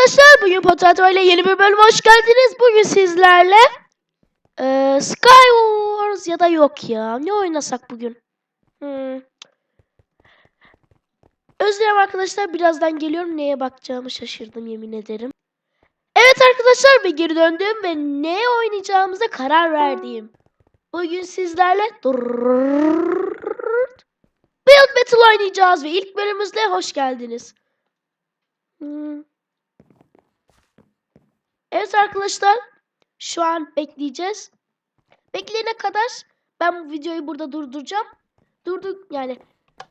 arkadaşlar bugün Potato ile yeni bir bölüm hoş geldiniz. Bugün sizlerle eee Skywars ya da yok ya. Ne oynasak bugün? Hmm. Özlem arkadaşlar birazdan geliyorum. Neye bakacağımı şaşırdım yemin ederim. Evet arkadaşlar ve geri döndüm ve ne oynayacağımıza karar verdim. Bugün sizlerle Build Battle oynayacağız ve ilk bölümümüzde hoş geldiniz. Hmm. Evet arkadaşlar. Şu an bekleyeceğiz. Bekleyene kadar ben bu videoyu burada durduracağım. Durduk yani.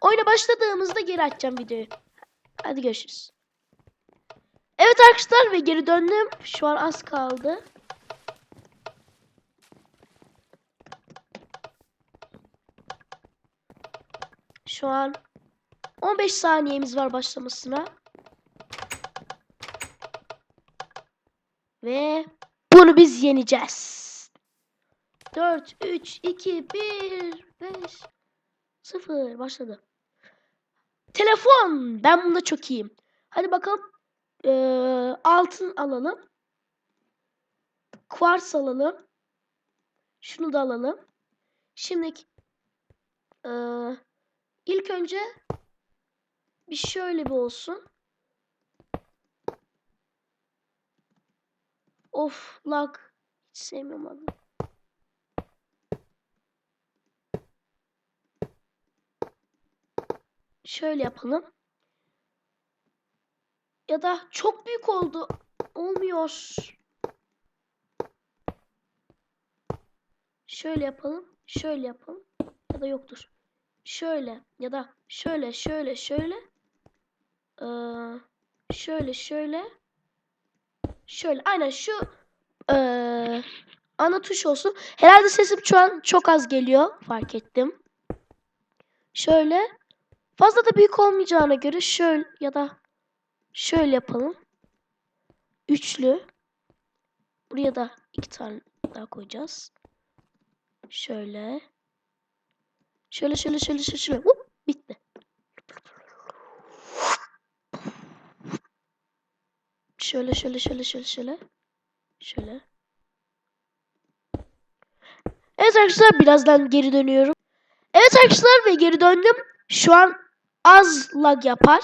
Oyuna başladığımızda geri açacağım videoyu. Hadi görüşürüz. Evet arkadaşlar ve geri döndüm. Şu an az kaldı. Şu an 15 saniyemiz var başlamasına. Ve bunu biz yeneceğiz. 4, 3, 2, 1, 5, 0 başladı. Telefon. Ben bunda çok iyiyim. Hadi bakalım. Ee, altın alalım. Kuvars alalım. Şunu da alalım. Şimdi ee, ilk önce bir şöyle bir olsun. Of lag. Hiç sevmiyorum onu. Şöyle yapalım. Ya da çok büyük oldu. Olmuyor. Şöyle yapalım. Şöyle yapalım. Ya da yoktur. Şöyle ya da şöyle şöyle şöyle. Ee, şöyle şöyle. Şöyle aynen şu eee, ana tuş olsun. Herhalde sesim şu an çok az geliyor. Fark ettim. Şöyle fazla da büyük olmayacağına göre şöyle ya da şöyle yapalım. Üçlü. Buraya da iki tane daha koyacağız. Şöyle şöyle şöyle şöyle. şöyle. Hop, Şöyle şöyle şöyle şöyle şöyle. Şöyle. Evet arkadaşlar birazdan geri dönüyorum. Evet arkadaşlar ve geri döndüm. Şu an az lag yapar.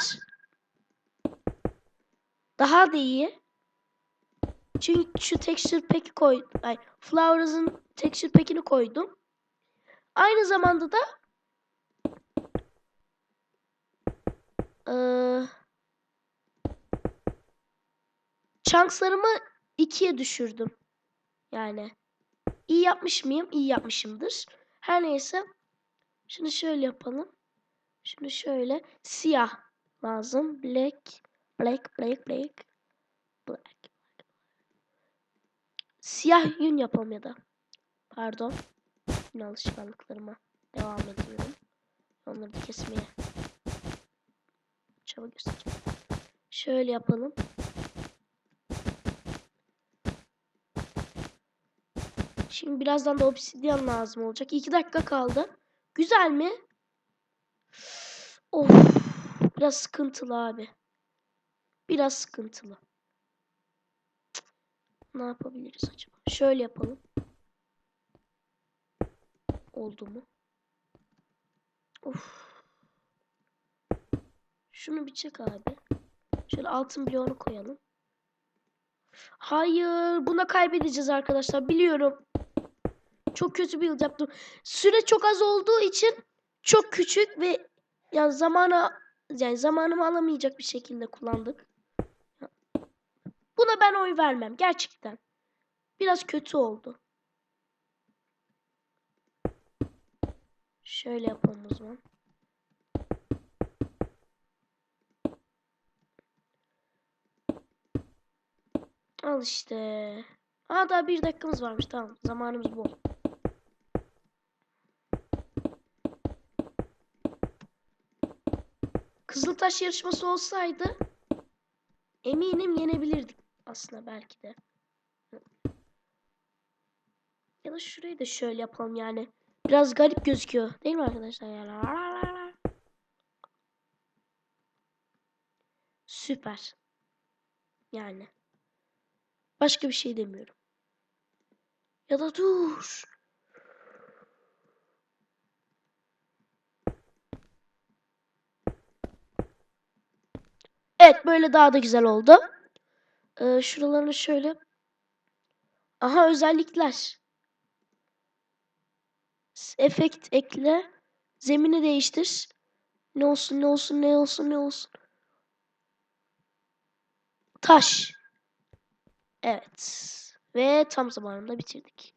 Daha da iyi. Çünkü şu texture pack'i koy, ay Flowers'ın texture pack'ini koydum. Aynı zamanda da chunkslarımı ikiye düşürdüm. Yani iyi yapmış mıyım? İyi yapmışımdır. Her neyse. Şunu şöyle yapalım. Şunu şöyle. Siyah lazım. Black. Black, black, black. Black. Siyah yün yapalım ya da. Pardon. Yine alışkanlıklarıma devam ediyorum. Onları da kesmeye çaba göstereceğim. Şöyle yapalım. Şimdi birazdan da obsidyen lazım olacak. 2 dakika kaldı. Güzel mi? Of. Biraz sıkıntılı abi. Biraz sıkıntılı. Ne yapabiliriz acaba? Şöyle yapalım. Oldu mu? Of. Şunu bir çek abi. Şöyle altın bloğunu koyalım. Hayır. Buna kaybedeceğiz arkadaşlar. Biliyorum. Çok kötü bir yıl yaptım. Süre çok az olduğu için çok küçük ve ya zamana yani zamanımı alamayacak bir şekilde kullandık. Buna ben oy vermem gerçekten. Biraz kötü oldu. Şöyle yapalım o zaman. Al işte. Aa daha bir dakikamız varmış. Tamam. Zamanımız bol. Kızıltaş yarışması olsaydı eminim yenebilirdik aslında belki de. Ya da şurayı da şöyle yapalım yani. Biraz garip gözüküyor. Değil mi arkadaşlar? Yani. Süper. Yani. Başka bir şey demiyorum. Ya da dur. Evet böyle daha da güzel oldu. Ee, şuralarını şöyle. Aha özellikler. Efekt ekle. Zemini değiştir. Ne olsun ne olsun ne olsun ne olsun. Taş. Evet. Ve tam zamanında bitirdik.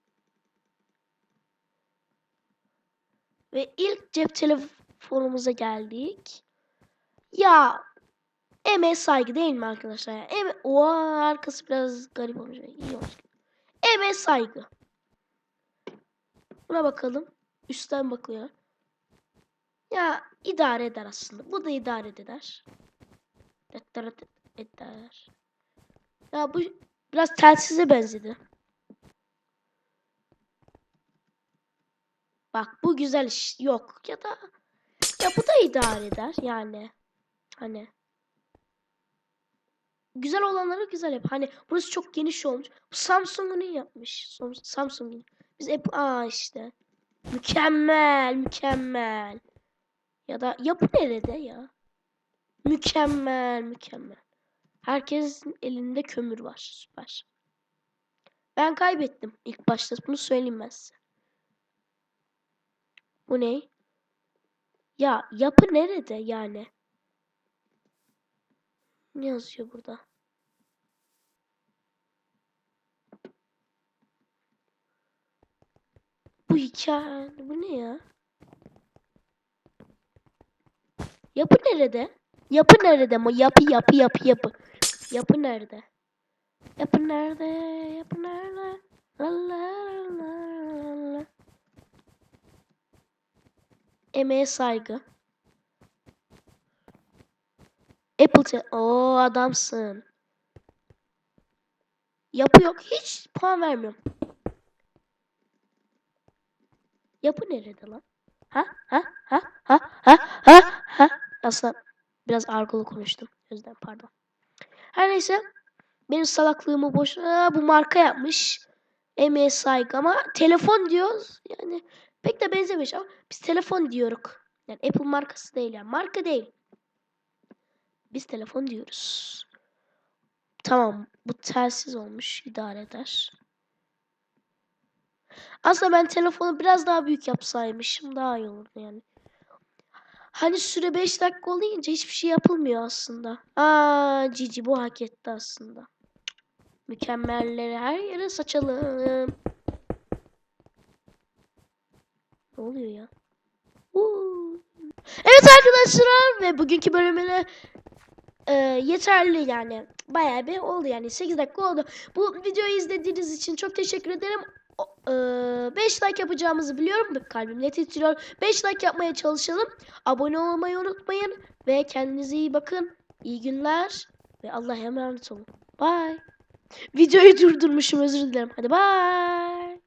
Ve ilk cep telefonumuza geldik. Ya emeğe saygı değil mi arkadaşlar? Ya, eme o arkası biraz garip olmuş. İyi olmuş. Emeğe saygı. Buna bakalım. Üstten bakıyor. Ya idare eder aslında. Bu da idare. Eder. eder. Ya bu biraz telsize benzedi. Bak bu güzel iş. Yok ya da ya bu da idare eder yani. Hani güzel olanları güzel yap. Hani burası çok geniş olmuş. Bu Samsung'un yapmış. Sam- Samsung'un. Biz Apple aa işte. Mükemmel, mükemmel. Ya da yapı nerede ya? Mükemmel, mükemmel. Herkesin elinde kömür var. Süper. Ben kaybettim ilk başta. Bunu söyleyeyim ben size. Bu ne? Ya yapı nerede yani? Ne yazıyor burada? Bu hikaye bu ne ya? Yapı nerede? Yapı nerede ama yapı yapı yapı yapı. Yapı nerede? Yapı nerede? Yapı nerede? La la la la. Emeğe saygı. Apple te Oo adamsın. Yapı yok. Hiç puan vermiyorum. Yapı nerede lan? Ha? Ha? Ha? Ha? Ha? Ha? Ha? Aslında biraz argolu konuştum. O yüzden pardon. Her neyse. Benim salaklığımı boş... Aa, bu marka yapmış. Emeğe saygı ama telefon diyoruz. Yani pek de benzemiş ama biz telefon diyoruz. Yani Apple markası değil yani. Marka değil. Biz telefon diyoruz. Tamam. Bu telsiz olmuş. idare eder. Aslında ben telefonu biraz daha büyük yapsaymışım daha iyi olurdu yani. Hani süre 5 dakika olunca hiçbir şey yapılmıyor aslında. Aa Cici bu hak etti aslında. Mükemmelleri her yere saçalım. Ne oluyor ya? Uuu. Evet arkadaşlar ve bugünkü bölümüne e, yeterli yani. Bayağı bir oldu yani 8 dakika oldu. Bu videoyu izlediğiniz için çok teşekkür ederim. 5 like yapacağımızı biliyorum. Kalbim titriyor. 5 like yapmaya çalışalım. Abone olmayı unutmayın. Ve kendinize iyi bakın. İyi günler. Ve Allah'a emanet olun. Bye. Videoyu durdurmuşum özür dilerim. Hadi bye.